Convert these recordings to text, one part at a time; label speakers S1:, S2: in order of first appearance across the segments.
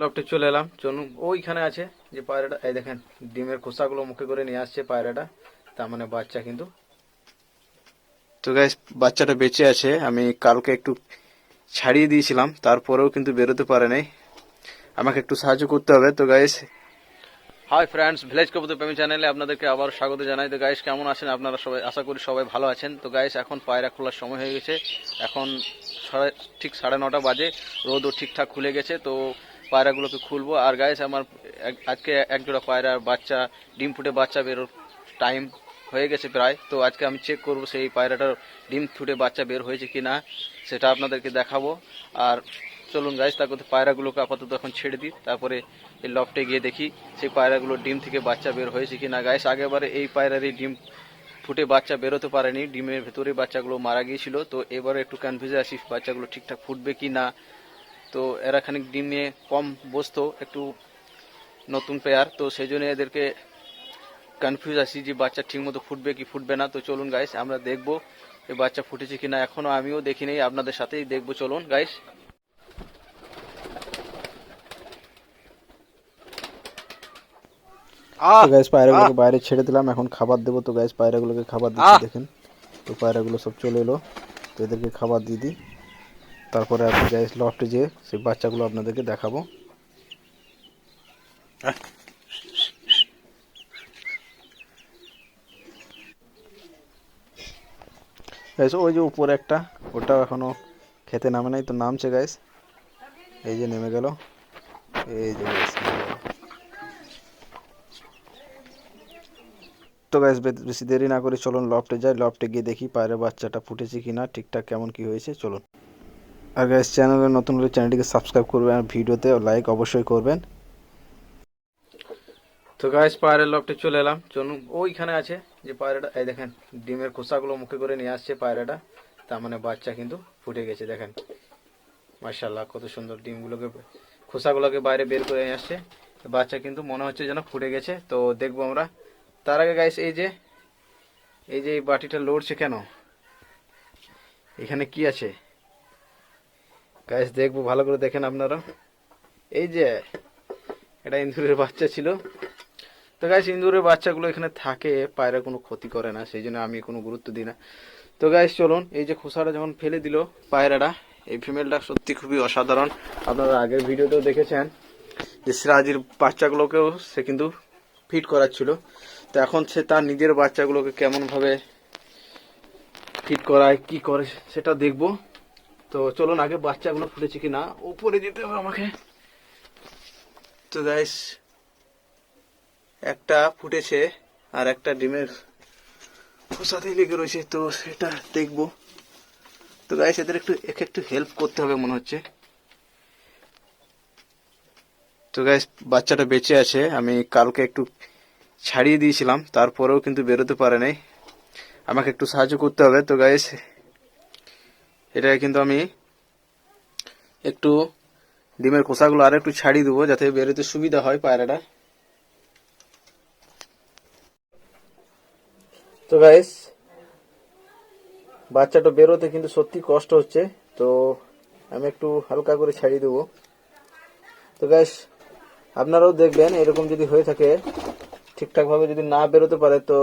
S1: লকটে চলে এলাম। চলুন ওইখানে আছে যে পায়রাটা এই দেখেন ডিমের খোসাগুলো মুখে করে নিয়ে আসছে পায়রাটা। তার মানে বাচ্চা কিন্তু। তো গাইস বাচ্চাটা বেঁচে আছে। আমি কালকে একটু ছাড়িয়ে দিয়েছিলাম তারপরেও কিন্তু বেরোতে পারে নাই। আমাকে একটু সাহায্য করতে হবে। তো গাইস হাই ফ্রেন্ডস ভিলেজ কবুতর প্রেমী চ্যানেলে আপনাদেরকে আবার স্বাগত জানাই। তো গাইস কেমন আছেন? আপনারা সবাই আশা করি সবাই ভালো আছেন। তো গাইস এখন পায়রা খোলার সময় হয়ে গেছে। এখন সাড়ে- ঠিক সাড়ে নটা বাজে। রোদও ঠিকঠাক খুলে গেছে। তো পায়রাগুলোকে খুলবো। আর গাইস আমার আজকে এক জোড়া পায়রার বাচ্চা, ডিম ফুটে বাচ্চা বেরোর টাইম হয়ে গেছে প্রায়। তো আজকে আমি চেক করব সেই পায়রাটার ডিম ফুটে বাচ্চা বের হয়েছে কি না সেটা আপনাদেরকে দেখাবো। আর চলুন গাইস তার করতে পায়রাগুলোকে আপাতত এখন ছেড়ে দিই। তারপরে এই লফটে গিয়ে দেখি সেই পায়রাগুলো ডিম থেকে বাচ্চা বের হয়েছে কি না গাইস আগেবারে এই পায়রারই ডিম ফুটে বাচ্চা বেরোতে পারেনি। ডিমের ভেতরে বাচ্চাগুলো মারা গিয়েছিল। তো এবারে একটু কনফিউজে আছি, বাচ্চাগুলো ঠিকঠাক ফুটবে কি না তো এরা খানিক ডিম নিয়ে কম বসতো একটু নতুন পেয়ার তো সেই জন্য এদেরকে কনফিউজ আছি যে বাচ্চা ঠিক মতো ফুটবে কি ফুটবে না। তো চলুন গাইস আমরা দেখব এই বাচ্চা ফুটেছে কি না এখনও আমিও দেখি নেই আপনাদের সাথেই দেখব। চলুন গাইস
S2: তো গ্যাস পায়রাগুলোকে বাইরে ছেড়ে দিলাম এখন খাবার দেবো। তো গ্যাস পায়রাগুলোকে খাবার দিচ্ছি দেখেন। তো পায়রাগুলো সব চলে এলো। তো এদেরকে খাবার দিয়ে দিই। তারপরে আপনি গ্যাস লফটে যেয়ে সেই বাচ্চাগুলো আপনাদেরকে দেখাবো। গ্যাস ওই যে উপরে একটা, ওটা এখনও খেতে নামে নাই, তো নামছে গাইস এই যে নেমে গেল। এই যে তো গ্যাস বেশি দেরি না করে চলুন লফটে যাই। লফটে গিয়ে দেখি পায়রা বাচ্চাটা ফুটেছে কিনা, ঠিকঠাক কেমন কি হয়েছে, চলুন। আর গ্যাস চ্যানেলে নতুন হলে চ্যানেলটিকে সাবস্ক্রাইব করবেন আর ভিডিওতে লাইক অবশ্যই করবেন।
S1: তো গাইস পায়রের লকটে চলে এলাম। চলুন, ওইখানে আছে যে পায়রাটা এই দেখেন, ডিমের খোসাগুলো মুখে করে নিয়ে আসছে পায়রাটা তার মানে বাচ্চা কিন্তু ফুটে গেছে, দেখেন। মার্শাল্লাহ কত সুন্দর ডিমগুলোকে, খোসাগুলোকে বাইরে বের করে নিয়ে আসছে। বাচ্চা কিন্তু মনে হচ্ছে যেন ফুটে গেছে। তো দেখব আমরা। তার আগে গাইস এই যে এই যে এই বাটিটা লড়ছে কেন? এখানে কি আছে? গাইস দেখব, ভালো করে দেখেন আপনারা। এই যে, এটা ইন্দুরের বাচ্চা ছিল। তো গাইস ইন্দুরের বাচ্চাগুলো এখানে থাকে, পায়রা কোনো ক্ষতি করে না, সেই জন্য আমি কোনো গুরুত্ব দিই না। তো গাইস চলুন, এই যে খোসাটা যখন ফেলে দিল পায়রাটা, এই ফিমেলটা সত্যি খুবই অসাধারণ। আপনারা আগের ভিডিওতেও দেখেছেন যে সিরাজির বাচ্চাগুলোকেও সে কিন্তু ফিট করাচ্ছিল। তো এখন সে তার নিজের বাচ্চাগুলোকে কেমনভাবে ফিট করায়, কি করে, সেটা দেখব। তো চলুন, আগে বাচ্চাগুলো ফুটেছে কি না উপরে যেতে হবে আমাকে। তো গাইস একটা ফুটেছে আর একটা ডিমের খোসাতেই লেগে রয়েছে, তো সেটা দেখব। তো গাইস এদের একটু, একে একটু হেল্প করতে হবে মনে হচ্ছে। তো গাইস বাচ্চাটা বেঁচে আছে। আমি কালকে একটু ছাড়িয়ে দিয়েছিলাম, তারপরেও কিন্তু বেরোতে পারে নাই। আমাকে একটু সাহায্য করতে হবে। তো গাইস এটা কিন্তু আমি একটু ডিমের খোসাগুলো আর একটু ছাড়িয়ে দেবো যাতে বেরোতে সুবিধা হয় পায়রাটা। তো গাইস বাচ্চাটা বেরোতে কিন্তু সত্যি কষ্ট হচ্ছে, তো আমি একটু হালকা করে ছাড়িয়ে দেবো। তো গাইস আপনারাও দেখবেন এরকম যদি হয়ে থাকে, ঠিকঠাকভাবে যদি না বেরোতে পারে, তো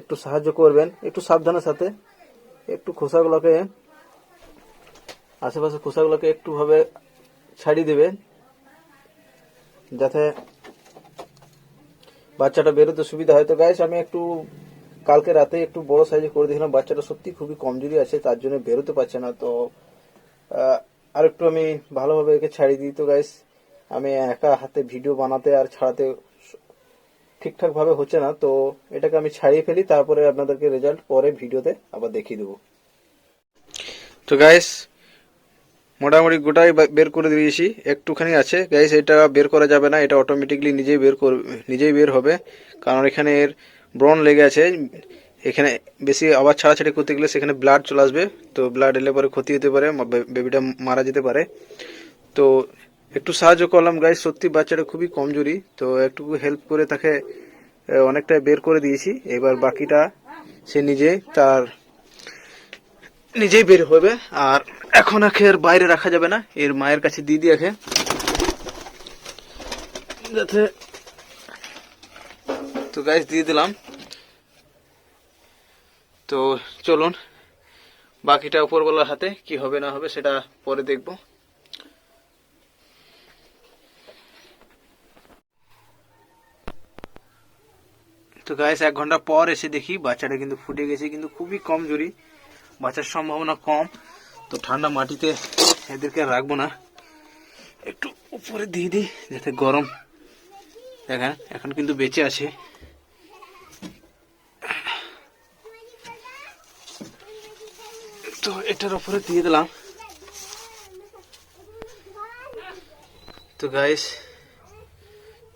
S1: একটু সাহায্য করবেন, একটু সাবধানের সাথে। একটু খোসাগুলোকে আশেপাশে খোসাগুলোকে একটু ভাবে ছাড়িয়ে দেবে, যাতে বাচ্চাটা বেরোতে সুবিধা হয়। তো গাইস আমি একটু কালকে রাতে একটু বড় সাইজে করে দিয়েছিলাম বাচ্চাটা সত্যি খুবই কমজোরি আছে, তার জন্য বেরোতে পারছে না। তো আর একটু আমি ভালোভাবে একে ছাড়িয়ে দিই। তো গাইস আমি একা হাতে ভিডিও বানাতে আর ছাড়াতে ঠিকঠাক ভাবে হচ্ছে না, তো এটাকে আমি ছাড়িয়ে ফেলি, তারপরে আপনাদেরকে রেজাল্ট পরে ভিডিওতে আবার দেখিয়ে দেবো। তো গাইস মোটামুটি গোটাই বের করে দিয়েছি, একটুখানি আছে। গাইস এটা বের করা যাবে না, এটা অটোমেটিকলি নিজেই বের কর নিজেই বের হবে। কারণ এখানে এর ব্রণ লেগে আছে, এখানে বেশি আবার ছাড়াছাড়ি করতে গেলে সেখানে ব্লাড চলে আসবে। তো ব্লাড এলে পরে ক্ষতি হতে পারে বেবিটা মারা যেতে পারে। তো একটু সাহায্য করলাম গাইস সত্যি বাচ্চাটা খুবই কমজোরি, তো একটু হেল্প করে তাকে অনেকটাই বের করে দিয়েছি। এবার বাকিটা সে নিজে তার, নিজেই বের হবে। আর এখন একে এর বাইরে রাখা যাবে না। এর মায়ের কাছে দিয়ে দিয়ে যাতে, তো গাইস দিয়ে দিলাম। তো চলুন, বাকিটা উপরবেলার হাতে কি হবে না হবে সেটা পরে দেখব। তো গাইস এক ঘণ্টা পর এসে দেখি বাচ্চাটা কিন্তু ফুটে গেছে, কিন্তু খুবই কম জুরি। বাঁচার সম্ভাবনা কম। তো ঠান্ডা মাটিতে এদেরকে রাখব না। একটু উপরে দিয়ে দিই, যাতে গরম দেখেন, এখন কিন্তু বেঁচে আছে। তো এটার উপরে দিয়ে দিলাম। তো গাইস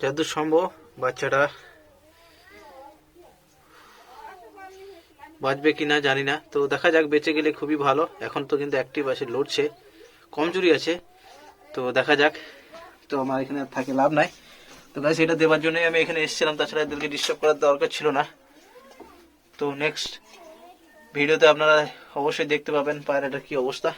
S1: যতদূর সম্ভব বাচ্চাটা বাঁচবে কি না জানি না। তো দেখা যাক, বেঁচে গেলে খুবই ভালো। এখন তো কিন্তু অ্যাক্টিভ আছে, লড়ছে। কমজোরি আছে। তো দেখা যাক। তো আমার এখানে থাকে লাভ নাই। তো তাই সেটা দেওয়ার জন্যই আমি এখানে এসেছিলাম। তাছাড়া এদেরকে ডিস্টার্ব করার দরকার ছিল না। তো নেক্সট ভিডিওতে আপনারা অবশ্যই দেখতে পাবেন পায়রাটার কি অবস্থা।